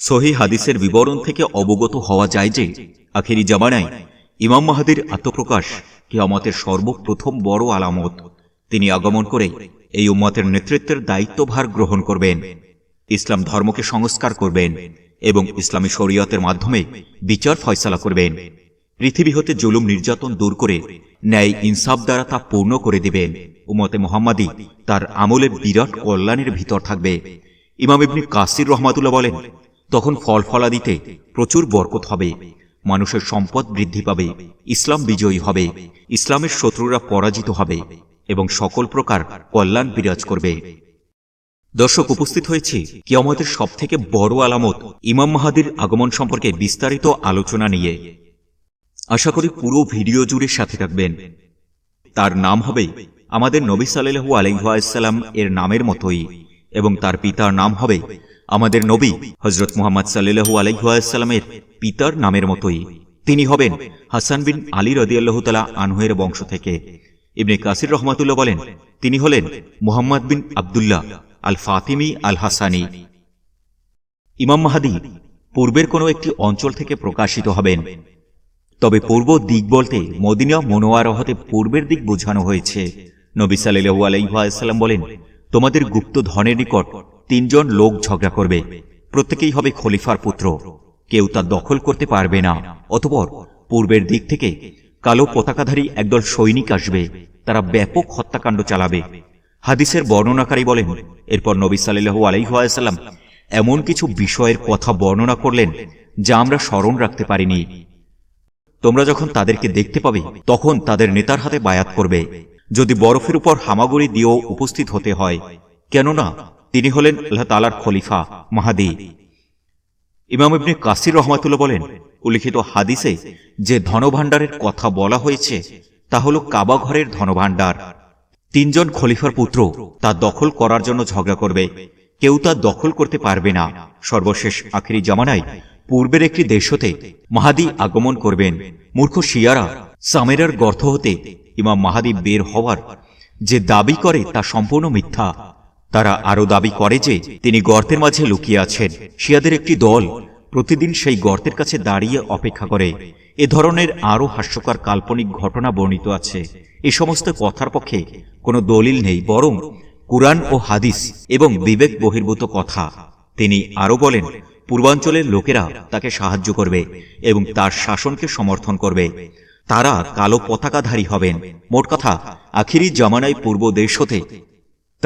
সহি হাদিসের বিবরণ থেকে অবগত হওয়া যায় যে, আখেরি জামানায় ইমাম মাহাদির আত্মপ্রকাশ কিয়ামতের সর্বপ্রথম বড় আলামত। তিনি আগমন করে এই উম্মতের নেতৃত্বের দায়িত্বভার গ্রহণ করবেন, ইসলাম ধর্মকে সংস্কার করবেন এবং ইসলামী শরীয়তের মাধ্যমে বিচার ফয়সালা করবেন। পৃথিবী হতে জুলুম নির্যাতন দূর করে ন্যায় ইনসাফ দ্বারা তা পূর্ণ করে দিবেন। উমতে মোহাম্মদী তার আমলের বিরাট কল্যাণের ভিতর থাকবে। ইমাম ইবনি কাসির রহমাতুল্লাহ বলেন তখন ফল ফলাদিতে প্রচুর বরকত হবে। মানুষের সম্পদ বৃদ্ধি পাবে, ইসলাম বিজয়ী হবে, ইসলামের শত্রুরা পরাজিত হবে এবং সকল প্রকার কল্যাণ বিরাজ করবে। দর্শক, উপস্থিত হয়েছে সব থেকে বড় আলামত ইমাম মাহাদির আগমন সম্পর্কে বিস্তারিত আলোচনা নিয়ে। আশা করি পুরো ভিডিও জুড়ে সাথে থাকবেন। তার নাম হবে আমাদের নবী সাল্লাহু আলাইসাল্লাম এর নামের মতোই এবং তার পিতার নাম হবে আমাদের নবী হজরত মুহাম্মদ সাল্লাহু আলাইসাল্লামের পিতার নামের মতোই। তিনি হবেন হাসান বিন আলী রদিয়াল্লাহ তালা আনহুয়ের বংশ থেকে। ইবনে কাসির রহমাতুল্লাহ বলেন, তিনি হলেন মুহাম্মদ বিন আবদুল্লাহ আল ফাতিমি আল হাসানি ইমাম মাহাদি পূর্বের কোনো একটি অঞ্চল থেকে প্রকাশিত হবেন। তবে পূর্ব দিক বলতে মদিনা মনোয়ারা হতে পূর্বের দিক বোঝানো হয়েছে। নবী সাল্লু আলাইসাল্লাম বলেন, তোমাদের গুপ্ত ধনের নিকট তিনজন লোক ঝগড়া করবে। প্রত্যেকেই হবে খলিফার পুত্র। কেউ তা দখল করতে পারবে না, অতপর পূর্বের দিক থেকে কালো পতাকাধারী একদল সৈনিক আসবে। তারা ব্যাপক হত্যাকাণ্ড চালাবে। হাদিসের বর্ণনাকারী বলেন, এরপর নবী সাল্লু আলাইসাল্লাম এমন কিছু বিষয়ের কথা বর্ণনা করলেন, যা আমরা স্মরণ রাখতে পারিনি। তোমরা যখন তাদেরকে দেখতে পাবে, তখন তাদের নেতার হাতে বায়াত করবে। যদি বরফের উপর হামাগুড়ি দিয়েও উপস্থিত হতে হয়, কেননা তিনি হলেন আল্লাহ তালার খলিফা, মাহাদি। ইমাম ইবনে কাসির রহমাতুল্লাহ বলেন, উল্লিখিত হাদিসে যে ধনভাণ্ডারের কথা বলা হয়েছে, তা হল কাবা ঘরের ধনভাণ্ডার। তিনজন খলিফার পুত্র, তা দখল করার জন্য ঝগড়া করবে। কেউ তা দখল করতে পারবে না। সর্বশেষ আখেরি জামানায় পূর্বের একটি দেশ হতে মাহাদি আগমন করবেন। মূর্খ শিয়ারা সামেরার গর্ত হতে ইমাম মাহাদি বের হওয়ার যে দাবি করে, তা সম্পূর্ণ মিথ্যা। তারা আরও দাবি করে যে তিনি গর্তের মাঝে লুকিয়ে আছেন। শিয়াদের একটি দল প্রতিদিন সেই গর্তের কাছে দাঁড়িয়ে অপেক্ষা করে। এ ধরনের আরও হাস্যকর কাল্পনিক ঘটনা বর্ণিত আছে। এ সমস্ত কথার পক্ষে কোনো দলিল নেই, বরং কুরআন ও হাদিস এবং বিবেক বহির্ভূত কথা। তিনি আরও বলেন, পূর্বাঞ্চলের লোকেরা তাকে সাহায্য করবে এবং তার শাসনকে সমর্থন করবে। তারা কালো পতাকাধারী হবেন। মোট কথা, আখিরি জামানায় পূর্ব দেশ হতে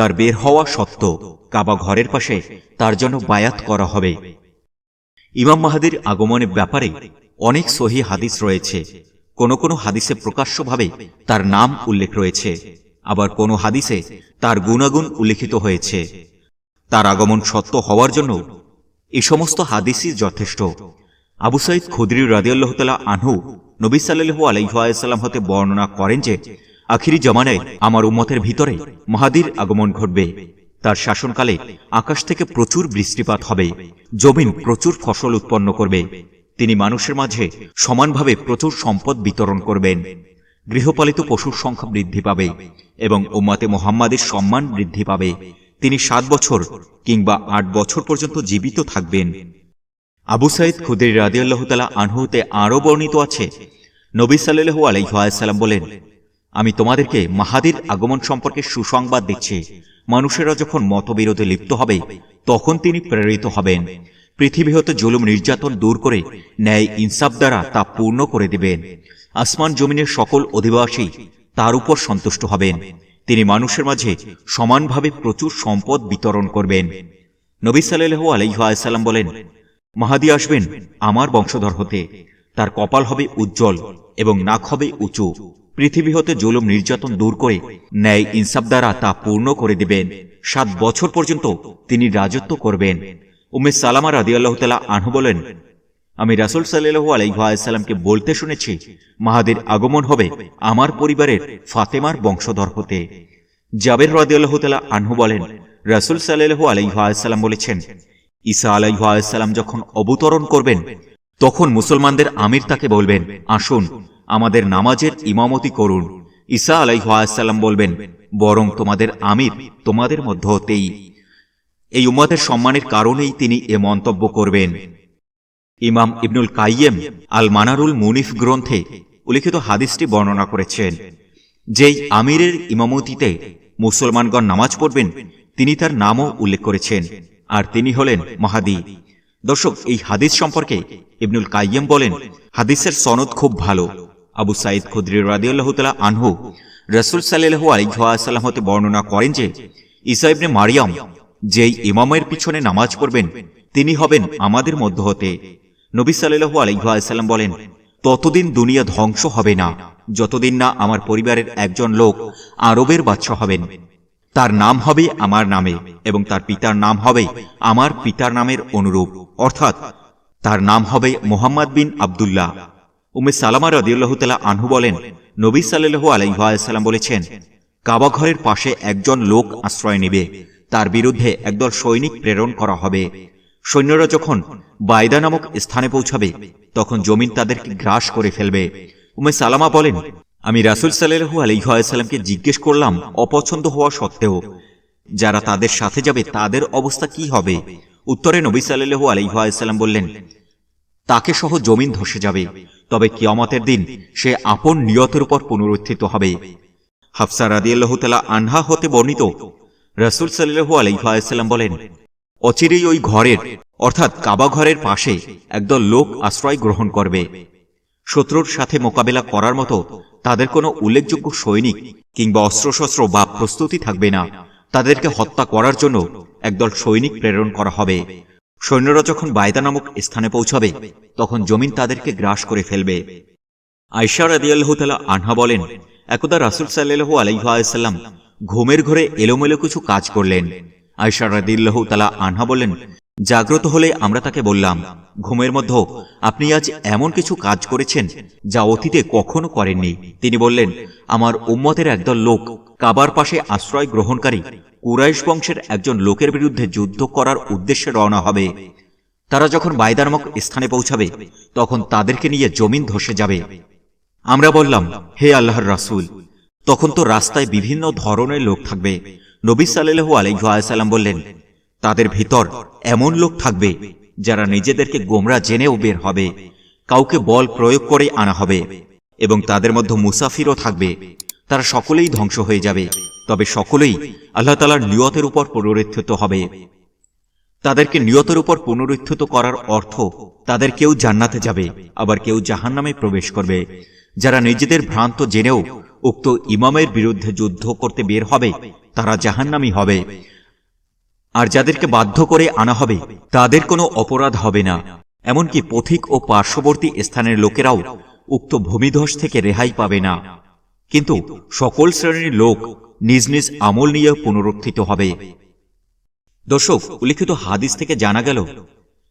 তার বের হওয়া সত্য কাবা ঘরের পাশে তার জন্য বায়াত করা হবে। ইমাম মাহাদির আগমনের ব্যাপারে অনেক সহি হাদিস রয়েছে। কোন কোন হাদিসে প্রকাশ্যভাবে তার নাম উল্লেখ রয়েছে। আবার কোন হাদিসে তার গুণাগুণ উল্লিখিত হয়েছে। তার আগমন সত্য হওয়ার জন্য এ সমস্ত হাদিসই যথেষ্ট। আবু সাইদ খুদরি রাদিয়াল্লাহ তালা আনহু নবী সাল্লু আলাইসাল্লাম হতে বর্ণনা করেন যে আখিরি জমানায় আমার উম্মতের ভিতরে মাহাদির আগমন ঘটবে। তার শাসনকালে আকাশ থেকে প্রচুর বৃষ্টিপাত হবে, জমিন প্রচুর ফসল উৎপন্ন করবে, তিনি মানুষের মাঝে সমানভাবে প্রচুর সম্পদ বিতরণ করবেন। গৃহপালিত পশুর সংখ্যা বৃদ্ধি পাবে এবং উম্মাতে মোহাম্মাদের সম্মান বৃদ্ধি পাবে। তিনি সাত বছর কিংবা আট বছর পর্যন্ত জীবিত থাকবেন। আবু সাইদ খুদের রাদিয়াল্লাহ তালা আনহুতে আরও বর্ণিত আছে। নবী সাল্লু আলাইসাল্লাম বলেন আমি তোমাদেরকে মাহাদির আগমন সম্পর্কে সুসংবাদ দিচ্ছি। মানুষেরা যখন মতবিরোধে লিপ্ত হবে, তখন তিনি প্রেরিত হবেন। পৃথিবী হতে জুলুম নির্যাতন দূর করে ন্যায় ইনসাফ দ্বারা তা পূর্ণ করে দেবেন। আসমান জমিনের সকল অধিবাসী তার উপর সন্তুষ্ট হবেন। তিনি মানুষের মাঝে সমানভাবে প্রচুর সম্পদ বিতরণ করবেন। নবী সাল্লু আলাইসাল্লাম বলেন, মাহাদি আসবেন আমার বংশধর হতে। তার কপাল হবে উজ্জ্বল এবং নাক হবে উঁচু। পৃথিবী হতে জুলুম নির্যাতন দূর করে ন্যায় ইনসাফ দ্বারা তা পূর্ণ করে দিবেন। সাত বছর পর্যন্ত তিনি রাজত্ব করবেন। উমেশ সালামা রাদিয়াল্লাহ তালা আনহু বলেন, আমি রাসুল সাল্লু আলাইসাল্লামকে বলতে শুনেছি, মাহাদের আগমন হবে আমার পরিবারের ফাতেমার বংশধর হতে। জাবের রাদিয়াল্লাহ তালা আনহু বলেন, রাসুল সাল্লু আলাইসাল্লাম বলেছেন, ঈসা আলাইসাল্লাম যখন অবতরণ করবেন, তখন মুসলমানদের আমির তাকে বলবেন, আসুন আমাদের নামাজের ইমামতি করুন। ঈসা আলাইসাল্লাম বলবেন, বরং তোমাদের আমির তোমাদের মধ্য হতেই। এই উম্মতের সম্মানের কারণেই তিনি এ মন্তব্য করবেন। ইমাম ইবনুল কাইয়েম আল মানারুল মুনিফ গ্রন্থে উল্লিখিত হাদিসটি বর্ণনা করেছেন, যেই আমিরের ইমামতিতে মুসলমানগণ নামাজ পড়বেন, তিনি তার নামও উল্লেখ করেছেন, আর তিনি হলেন মাহাদি। দর্শক, এই হাদিস সম্পর্কে ইবনুল কাইয়েম বলেন, হাদিসের সনদ খুব ভালো। আবু সাইদ খুদ্রি রাদিউল্লাহতালা আনহু রসুল সাল্লাহু আলিহাসাল্লাম হতে বর্ণনা করেন যে ইসা ইবনে মারিয়াম যেই ইমামের পিছনে নামাজ পড়বেন, তিনি হবেন আমাদের মধ্য হতে। নবী সাল্লাহু আলিহাসাল্লাম বলেন, ততদিন দুনিয়া ধ্বংস হবে না। যতদিন না আমার পরিবারের একজন লোক আরবের বাচ্চা হবেন। তার নাম হবে আমার নামে এবং তার পিতার নাম হবে আমার পিতার নামের অনুরূপ। অর্থাৎ, তার নাম হবে মোহাম্মদ বিন আবদুল্লাহ। উমে সালামা রদিউল্লাহ তালা আনহু বলেন, নবী সাল্লু আলাইসাল্লাম বলেছেন, কাবা ঘরের পাশে একজন লোক আশ্রয় নেবে, তার বিরুদ্ধে একদল সৈনিক প্রেরণ করা হবে। সৈন্যরা যখন বায়দা নামক স্থানে পৌঁছাবে, তখন জমিন তাদেরকে গ্রাস করে ফেলবে। উমে সালামা বলেন, আমি রাসুল সাল্লু আলহাসাল্লামকে জিজ্ঞেস করলাম, অপছন্দ হওয়া সত্ত্বেও, যারা তাদের সাথে যাবে তাদের অবস্থা কি হবে? উত্তরে নবী সাল্লু আলহাসাল্লাম বললেন তাকে সহ জমিন ধসে যাবে। তবে কিয়ামতের দিন সে আপন নিয়তের উপর পুনরুত্থিত হবে। হাফসা রাদিয়াল্লাহু তালা আনহা হতে বর্ণিত, রাসুল সাল্লু আলহাসাল্লাম বলেন, অচিরেই ওই ঘরের, অর্থাৎ কাবা ঘরের পাশে একদল লোক আশ্রয় গ্রহণ করবে। শত্রুর সাথে মোকাবেলা করার মতো তাদের কোনো উল্লেখযোগ্য সৈনিক কিংবা অস্ত্রশস্ত্র বা প্রস্তুতি থাকবে না। তাদেরকে হত্যা করার জন্য একদল সৈনিক প্রেরণ করা হবে। সৈন্যরা যখন বায়দা নামক স্থানে পৌঁছাবে, তখন জমিন তাদেরকে গ্রাস করে ফেলবে। আইসার আদিয়াল্লাহতালা আনহা বলেন, একদা রাসুল সাল্লু আলাইহি ওয়াসাল্লাম ঘুমের ঘরে এলোমেলো কিছু কাজ করলেন। আইসার রাদিয়াল্লাহু তালা আনহা বলেন জাগ্রত হলে আমরা তাকে বললাম, ঘুমের মধ্যে আপনি আজ এমন কিছু কাজ করেছেন যা অতীতে কখনো করেননি? তিনি বললেন, আমার উম্মতের একদল লোক কাবার পাশে আশ্রয় গ্রহণকারী কুরাইশ বংশের একজন লোকের বিরুদ্ধে যুদ্ধ করার উদ্দেশ্যে রওনা হবে। তারা যখন বায়দা নামক স্থানে পৌঁছাবে, তখন তাদেরকে নিয়ে জমিন ধসে যাবে। আমরা বললাম, হে আল্লাহর রাসুল, তখন তো রাস্তায় বিভিন্ন ধরনের লোক থাকবে। নবী আলাইহি ওয়াসাল্লাম বললেন তাদের ভিতর এমন লোক থাকবে যারা নিজেদেরকে গোমরা জেনেও বের হবে, কাউকে বল প্রয়োগ করে আনা হবে এবং তাদের মধ্যে মুসাফিরও থাকবে। তারা সকলেই ধ্বংস হয়ে যাবে, তবে সকলেই আল্লাহ তালার নিয়তের উপর পুনরুত্থিত হবে। তাদেরকে নিয়তের উপর পুনরুত্থিত করার অর্থ তাদের কেউ জান্নাতে যাবে, আবার কেউ জাহান্নামে প্রবেশ করবে। যারা নিজেদের ভ্রান্ত জেনেও উক্ত ইমামের বিরুদ্ধে যুদ্ধ করতে বের হবে, তারা জাহান্নামি হবে। আর যাদেরকে বাধ্য করে আনা হবে, তাদের কোনো অপরাধ হবে না। এমনকি পথিক ও পার্শ্ববর্তী স্থানের লোকেরাও উক্ত ভূমিধস থেকে রেহাই পাবে না। কিন্তু সকল শ্রেণির লোক নিজ নিজ আমল নিয়ে পুনরুত্থিত হবে। দর্শক, উল্লিখিত হাদিস থেকে জানা গেল,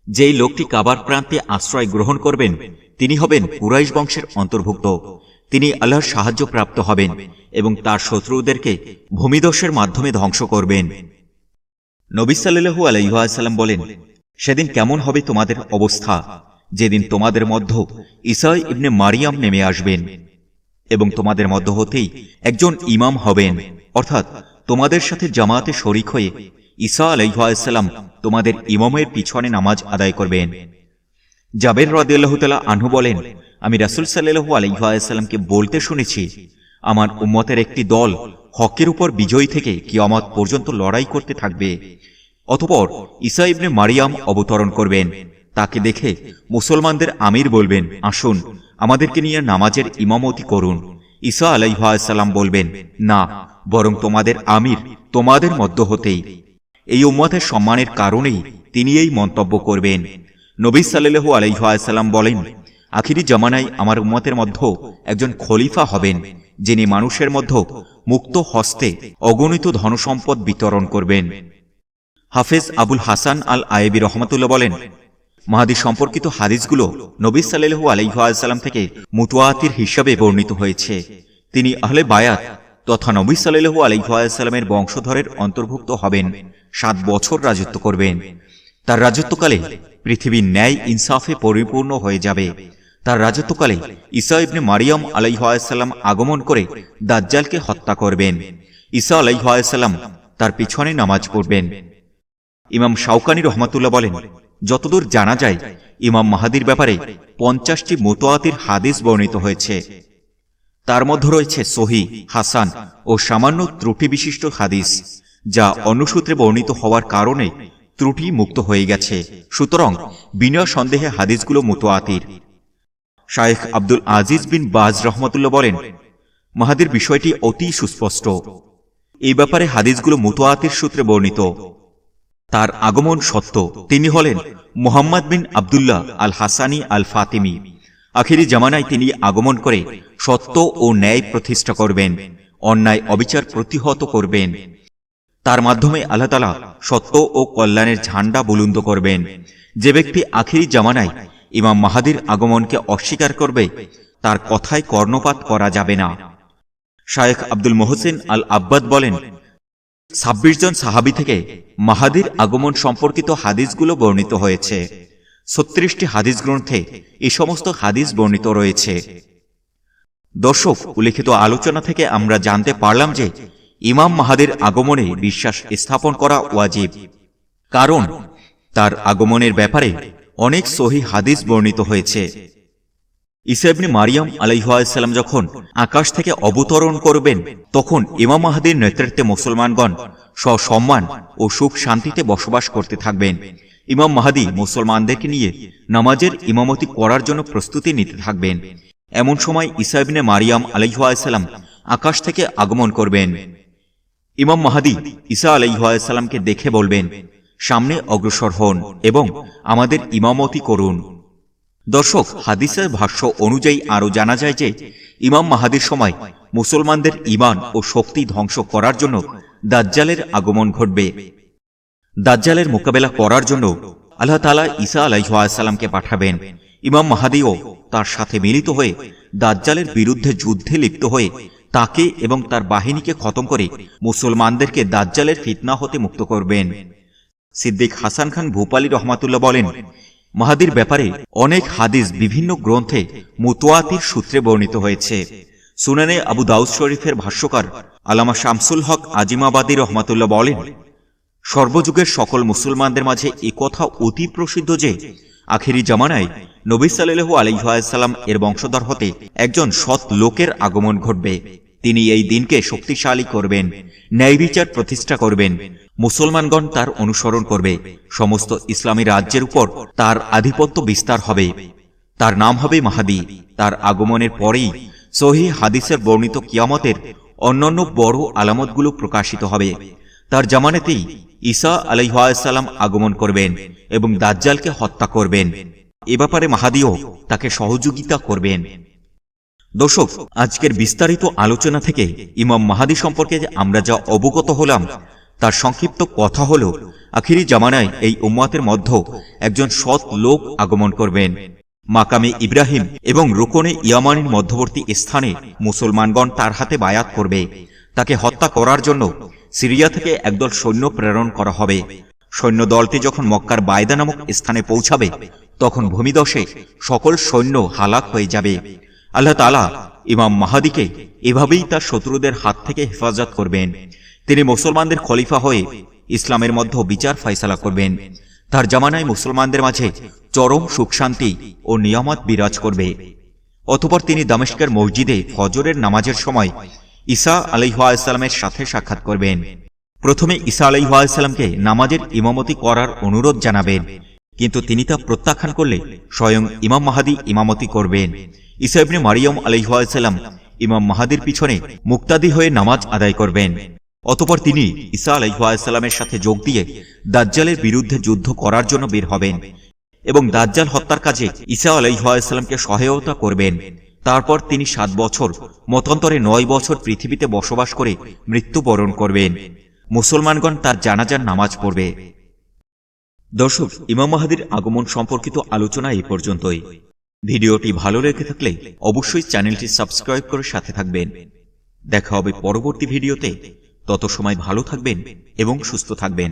যেই লোকটি কাবার প্রান্তে আশ্রয় গ্রহণ করবেন, তিনি হবেন কুরাইশ বংশের অন্তর্ভুক্ত। তিনি আল্লাহর সাহায্য প্রাপ্ত হবেন এবং তার শত্রুদেরকে ভূমিদস্যের মাধ্যমে ধ্বংস করবেন। নবী সাল্লু আলাইসাল্লাম বলেন, সেদিন কেমন হবে তোমাদের অবস্থা? যেদিন তোমাদের মধ্য ইসাই ইবনে মারিয়াম নেমে আসবেন এবং তোমাদের মধ্য হতেই একজন ইমাম হবেন। অর্থাৎ তোমাদের সাথে জামাতে শরিক হয়ে ঈসা আলাইসাল্লাম তোমাদের ইমামের পিছনে নামাজ আদায় করবেন। জাবের রদিয়াল্লাহতালা আনহু বলেন, আমি রাসুল সাল্লু আলাইসাল্লামকে বলতে শুনেছি, আমার উম্মতের একটি দল হকের উপর বিজয়ী থেকে কিয়ামত পর্যন্ত লড়াই করতে থাকবে। অতপর ঈসা ইবনে মারিয়াম অবতরণ করবেন। তাকে দেখে মুসলমানদের আমির বলবেন, আসুন, আমাদেরকে নিয়ে নামাজের ইমামতি করুন। ঈসা আলাইহাসাল্লাম বলবেন, না, বরং তোমাদের আমির তোমাদের মধ্য হতেই। এই উম্মতের সম্মানের কারণেই তিনি এই মন্তব্য করবেন। নবী সাল্লু আলাইহাসাল্লাম বলেন, আখিরি জামানায় আমার উম্মতের মধ্য একজন খলিফা হবেন। যিনি মানুষের মধ্য মুক্ত হস্তে অগণিত ধনসম্পদ বিতরণ করবেন। হাফেজ আবুল হাসান আল আয়েবি রহমতুল্লাহ বলেন, মাহাদি সম্পর্কিত হাদিসগুলো নবী সাল্লু আলাইসাল্লাম থেকে মুতুয়াতির হিসাবে বর্ণিত হয়েছে। তিনি আহলে বায়াত তথা নবী সাল্লু আলাইসাল্লামের বংশধরের অন্তর্ভুক্ত হবেন, সাত বছর রাজত্ব করবেন। তার রাজত্বকালে পৃথিবীর ন্যায় ইনসাফে পরিপূর্ণ হয়ে যাবে। তার রাজত্বকালে ঈসা ইবনে মারিয়াম আলাইহাসাল্লাম আগমন করে দাজ্জালকে হত্যা করবেন। ঈসা আলাইহাসাল্লাম তার পিছনে নামাজ পড়বেন। ইমাম শাওকানি রহমাতুল্লাহ বলেন, যতদূর জানা যায়, ইমাম মাহাদির ব্যাপারে পঞ্চাশটি মোতোয়াতির হাদিস বর্ণিত হয়েছে। তার মধ্যে রয়েছে সহি হাসান ও সামান্য ত্রুটি বিশিষ্ট হাদিস, যা অনুসূত্রে বর্ণিত হওয়ার কারণে ত্রুটি মুক্ত হয়ে গেছে। সুতরাং বিনা সন্দেহে হাদিসগুলো মোতোয়াতির শায়েখ আব্দুল আজিজ বিন বাজ রহমতুল্লাহ বলেন, মাহাদির বিষয়টি অতি সুস্পষ্ট। এই ব্যাপারে হাদিসগুলো মুতোয়াতির সূত্রে বর্ণিত। তার আগমন সত্য। তিনি হলেন মোহাম্মদ বিন আবদুল্লাহ আল হাসানি আল ফাতিমি আখিরি জামানায় তিনি আগমন করে সত্য ও ন্যায় প্রতিষ্ঠা করবেন, অন্যায় অবিচার প্রতিহত করবেন। তার মাধ্যমে আল্লাহ তালা সত্য ও কল্যাণের ঝান্ডা বুলুন্দ করবেন। যে ব্যক্তি আখিরি জামানায় ইমাম মাহাদির আগমনকে অস্বীকার করবে, তার কথায় কর্ণপাত করা যাবে না। শায়েখ আব্দুল মোহসেন আল আব্বাদ বলেন, ছাব্বিশ জন সাহাবি থেকে মাহাদির আগমন সম্পর্কিত হাদিসগুলো বর্ণিত হয়েছে। ছত্রিশটি হাদিস গ্রন্থে এই সমস্ত হাদিস বর্ণিত রয়েছে। দর্শক, উল্লেখিত আলোচনা থেকে আমরা জানতে পারলাম যে ইমাম মাহাদের আগমনে বিশ্বাস স্থাপন করা ওয়াজিব, কারণ তার আগমনের ব্যাপারে অনেক সহি হাদিস বর্ণিত হয়েছে। ইসাইবনে মারিয়াম আলাইহাল্লাম যখন আকাশ থেকে অবতরণ করবেন, তখন ইমাম মাহাদির নেতৃত্বে মুসলমানগণ সসম্মান ও সুখ শান্তিতে বসবাস করতে থাকবেন। ইমাম মাহাদি মুসলমানদেরকে নিয়ে নামাজের ইমামতি করার জন্য প্রস্তুতি নিতে থাকবেন। এমন সময় ইসাইবনে মারিয়াম আলাইহাল্লাম আকাশ থেকে আগমন করবেন। ইমাম মাহাদি ঈসা আলাইহাল্লামকে দেখে বলবেন সামনে অগ্রসর হন এবং আমাদের ইমামতি করুন। দর্শক, হাদিসের ভাষ্য অনুযায়ী আরও জানা যায় যে, ইমাম মাহাদির সময় মুসলমানদের ইমান ও শক্তি ধ্বংস করার জন্য দাজ্জালের আগমন ঘটবে। দাজ্জালের মোকাবেলা করার জন্য আল্লাহ তালা ঈসা আলাইহাল্লামকে পাঠাবেন। ইমাম মাহাদিও তার সাথে মিলিত হয়ে দাজ্জালের বিরুদ্ধে যুদ্ধে লিপ্ত হয়ে তাকে এবং তার বাহিনীকে খতম করে মুসলমানদেরকে দাজ্জালের ফিতনা হতে মুক্ত করবেন। সিদ্দিক হাসান খান ভূপালী রহমাতুল্লাহ বলেন, মাহাদির ব্যাপারে অনেক হাদিস বিভিন্ন গ্রন্থে মুতোয়াতির সূত্রে বর্ণিত হয়েছে। সুনানে আবু দাউদ শরীফের ভাষ্যকার আলামা শামসুল হক আজিমাবাদী রহমাতুল্লাহ বলেন, সর্বযুগের সকল মুসলমানদের মাঝে কথা অতি প্রসিদ্ধ যে, আখেরি জামানায় নবী সাল্লু আলহাম এর বংশধর হতে একজন সৎ লোকের আগমন ঘটবে। তিনি এই দিনকে শক্তিশালী করবেন ন্যায় বিচার প্রতিষ্ঠা করবেন, মুসলমানগণ তার অনুসরণ করবে, সমস্ত ইসলামী রাজ্যের উপর তার আধিপত্য বিস্তার হবে। তার নাম হবে মাহাদি। তার আগমনের পরেই সহি হাদিসের বর্ণিত কিয়ামতের অন্যান্য বড় আলামতগুলো প্রকাশিত হবে। তার জামানেতেই ঈসা আলাইহাল্লাম আগমন করবেন এবং দাজ্জালকে হত্যা করবেন। এ ব্যাপারে মাহাদিও তাকে সহযোগিতা করবেন। দর্শক, আজকের বিস্তারিত আলোচনা থেকে ইমাম মাহাদি সম্পর্কে আমরা যা অবগত হলাম, তার সংক্ষিপ্ত কথা হল, আখিরি জামানায় এই উম্মাতের মধ্য একজন সৎ লোক আগমন করবেন। মাকামে ইব্রাহিম এবং রোকনে ইয়ামানির মধ্যবর্তী স্থানে মুসলমানগণ তার হাতে বায়াত করবে। তাকে হত্যা করার জন্য সিরিয়া থেকে একদল সৈন্য প্রেরণ করা হবে। সৈন্য দলটি যখন মক্কার বায়দা নামক স্থানে পৌঁছাবে, তখন ভূমিদশে সকল সৈন্য হালাক হয়ে যাবে। আল্লাহ তালা ইমাম মাহাদিকে এভাবেই তার শত্রুদের হাত থেকে হেফাজত করবেন। তিনি মুসলমানদের খলিফা হয়ে ইসলামের মধ্যে বিচার ফয়সালা করবেন। তার জামানায় মুসলমানদের মাঝে চরম সুখ শান্তি ও নিয়ামত বিরাজ করবে। অতপর তিনি দামেস্কের মসজিদে ফজরের নামাজের সময় ঈসা আলাইহাল্লামের সাথে সাক্ষাৎ করবেন। প্রথমে ঈসা আলাইহাল্লামকে নামাজের ইমামতি করার অনুরোধ জানাবেন, কিন্তু তিনি তা প্রত্যাখ্যান করলে স্বয়ং ইমাম মাহাদি ইমামতি করবেন। ঈসা ইবনে মারিয়ম আলাইহাল্লাম ইমাম মাহাদির পিছনে মুক্তাদি হয়ে নামাজ আদায় করবেন। অতপর তিনি ঈসা আলাইহাল্লামের সাথে যোগ দিয়ে দাজ্জালের বিরুদ্ধে যুদ্ধ করার জন্য বের হবেন এবং দাজ্জাল হত্যার কাজে ঈসা আলাইহাল্লামকে সহায়তা করবেন। তারপর তিনি সাত বছর, মতান্তরে নয় বছর পৃথিবীতে বসবাস করে মৃত্যুবরণ করবেন। মুসলমানগণ তার জানাজার নামাজ পড়বে। দর্শক, ইমাম মাহাদির আগমন সম্পর্কিত আলোচনা এই পর্যন্তই। ভিডিওটি ভালো লেগে থাকলে অবশ্যই চ্যানেলটি সাবস্ক্রাইব করে সাথে থাকবেন। দেখা হবে পরবর্তী ভিডিওতে। তত সময় ভালো থাকবেন এবং সুস্থ থাকবেন।